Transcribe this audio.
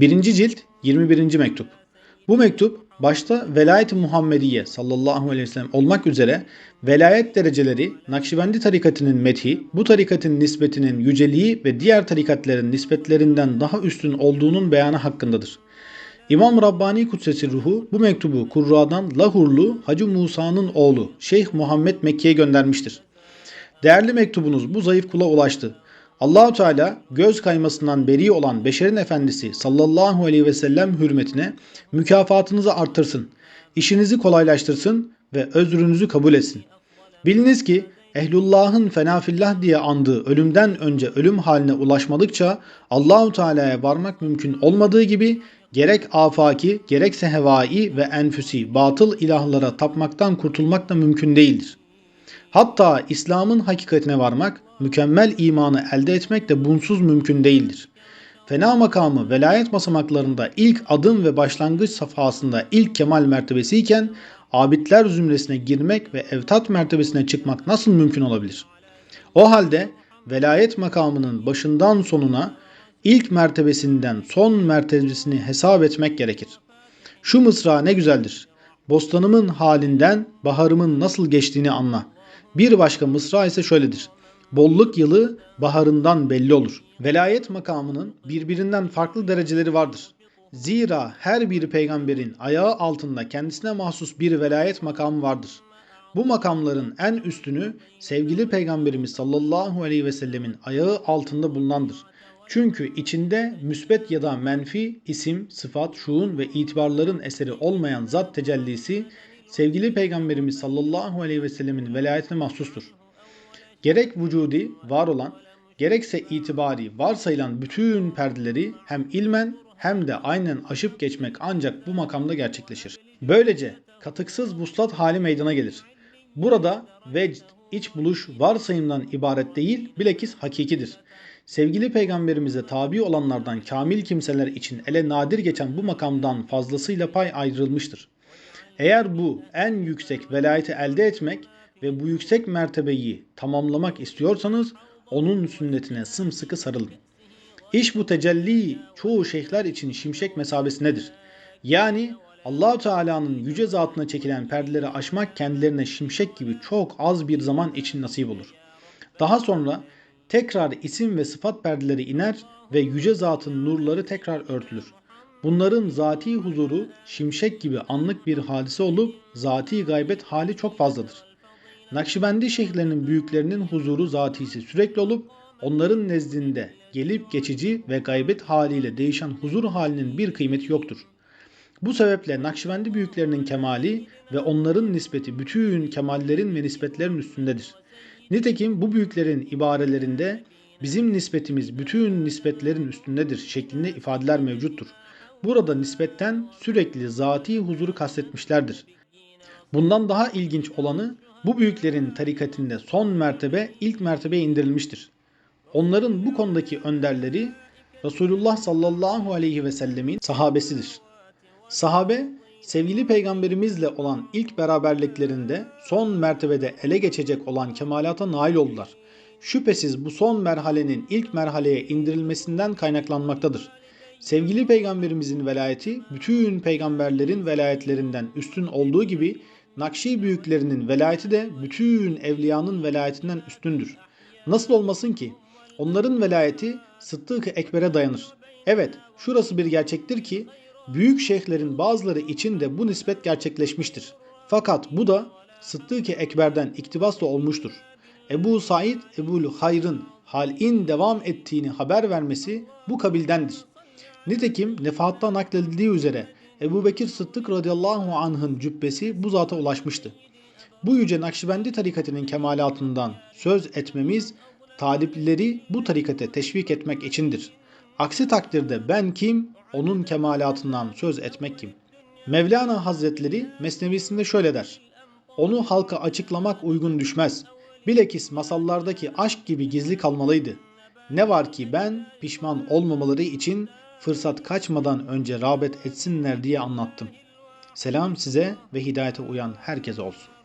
1. cilt 21. mektup. Bu mektup başta velayet-i Muhammediye sallallahu aleyhi ve sellem olmak üzere velayet dereceleri Nakşibendi tarikatının methi, bu tarikatın nispetinin yüceliği ve diğer tarikatlerin nispetlerinden daha üstün olduğunun beyanı hakkındadır. İmam Rabbani Kudsesi Ruhu bu mektubu Kurra'dan Lahurlu Hacı Musa'nın oğlu Şeyh Muhammed Mekke'ye göndermiştir. Değerli mektubunuz bu zayıf kula ulaştı. Allahu Teala göz kaymasından beri olan beşerin efendisi sallallahu aleyhi ve sellem hürmetine mükafatınızı arttırsın. işinizi kolaylaştırsın ve özrünüzü kabul etsin. Biliniz ki Ehlullah'ın fenafillah diye andığı ölümden önce ölüm haline ulaşmadıkça Allahu Teala'ya varmak mümkün olmadığı gibi gerek afaki gerekse hevai ve enfüsi batıl ilahlara tapmaktan kurtulmak da mümkün değildir. Hatta İslam'ın hakikatine varmak, mükemmel imanı elde etmek de bunsuz mümkün değildir. Fena makamı velayet basamaklarında ilk adım ve başlangıç safhasında ilk kemal mertebesi iken abidler zümresine girmek ve evtat mertebesine çıkmak nasıl mümkün olabilir? O halde velayet makamının başından sonuna ilk mertebesinden son mertebesini hesap etmek gerekir. Şu mısra ne güzeldir. Bostanımın halinden baharımın nasıl geçtiğini anla. Bir başka mısra ise şöyledir. Bolluk yılı baharından belli olur. Velayet makamının birbirinden farklı dereceleri vardır. Zira her bir peygamberin ayağı altında kendisine mahsus bir velayet makamı vardır. Bu makamların en üstünü sevgili peygamberimiz sallallahu aleyhi ve sellemin ayağı altında bulunandır. Çünkü içinde müsbet ya da menfi isim, sıfat, şuun ve itibarların eseri olmayan zat tecellisi sevgili peygamberimiz sallallahu aleyhi ve sellemin velayetine mahsustur. Gerek vücudi var olan gerekse itibari varsayılan bütün perdeleri hem ilmen hem de aynen aşıp geçmek ancak bu makamda gerçekleşir. Böylece katıksız vuslat hali meydana gelir. Burada vecd, iç buluş varsayımdan ibaret değil bilakis hakikidir. Sevgili peygamberimize tabi olanlardan kamil kimseler için ele nadir geçen bu makamdan fazlasıyla pay ayrılmıştır. Eğer bu en yüksek velayeti elde etmek ve bu yüksek mertebeyi tamamlamak istiyorsanız onun sünnetine sımsıkı sarılın. İş bu tecelli çoğu şeyhler için şimşek mesabesindedir. Yani allah Teala'nın yüce zatına çekilen perdeleri aşmak kendilerine şimşek gibi çok az bir zaman için nasip olur. Daha sonra tekrar isim ve sıfat perdeleri iner ve yüce zatın nurları tekrar örtülür. Bunların zati huzuru şimşek gibi anlık bir hadise olup zati gaybet hali çok fazladır. Nakşibendi şeyhlerinin büyüklerinin huzuru zatisi sürekli olup onların nezdinde gelip geçici ve gaybet haliyle değişen huzur halinin bir kıymeti yoktur. Bu sebeple Nakşibendi büyüklerinin kemali ve onların nispeti bütün kemallerin ve nispetlerin üstündedir. Nitekim bu büyüklerin ibarelerinde bizim nispetimiz bütün nispetlerin üstündedir şeklinde ifadeler mevcuttur. Burada nispetten sürekli zati huzuru kastetmişlerdir. Bundan daha ilginç olanı bu büyüklerin tarikatinde son mertebe ilk mertebeye indirilmiştir. Onların bu konudaki önderleri Resulullah sallallahu aleyhi ve sellemin sahabesidir. Sahabe sevgili peygamberimizle olan ilk beraberliklerinde son mertebede ele geçecek olan kemalata nail oldular. Şüphesiz bu son merhalenin ilk merhaleye indirilmesinden kaynaklanmaktadır. Sevgili peygamberimizin velayeti bütün peygamberlerin velayetlerinden üstün olduğu gibi Nakşi büyüklerinin velayeti de bütün evliyanın velayetinden üstündür. Nasıl olmasın ki? Onların velayeti Sıddık-ı Ekber'e dayanır. Evet, şurası bir gerçektir ki büyük şeyhlerin bazıları için de bu nispet gerçekleşmiştir. Fakat bu da Sıddık-ı Ekber'den iktibasla olmuştur. Ebu Said Ebu'l Hayr'ın halin devam ettiğini haber vermesi bu kabildendir. Nitekim nefahatta nakledildiği üzere Ebu Bekir Sıddık radıyallahu anh'ın cübbesi bu zata ulaşmıştı. Bu yüce Nakşibendi tarikatının kemalatından söz etmemiz taliplileri bu tarikate teşvik etmek içindir. Aksi takdirde ben kim, onun kemalatından söz etmek kim? Mevlana Hazretleri Mesnevisinde şöyle der. Onu halka açıklamak uygun düşmez. Bilekis masallardaki aşk gibi gizli kalmalıydı. Ne var ki ben pişman olmamaları için fırsat kaçmadan önce rağbet etsinler diye anlattım. Selam size ve hidayete uyan herkese olsun.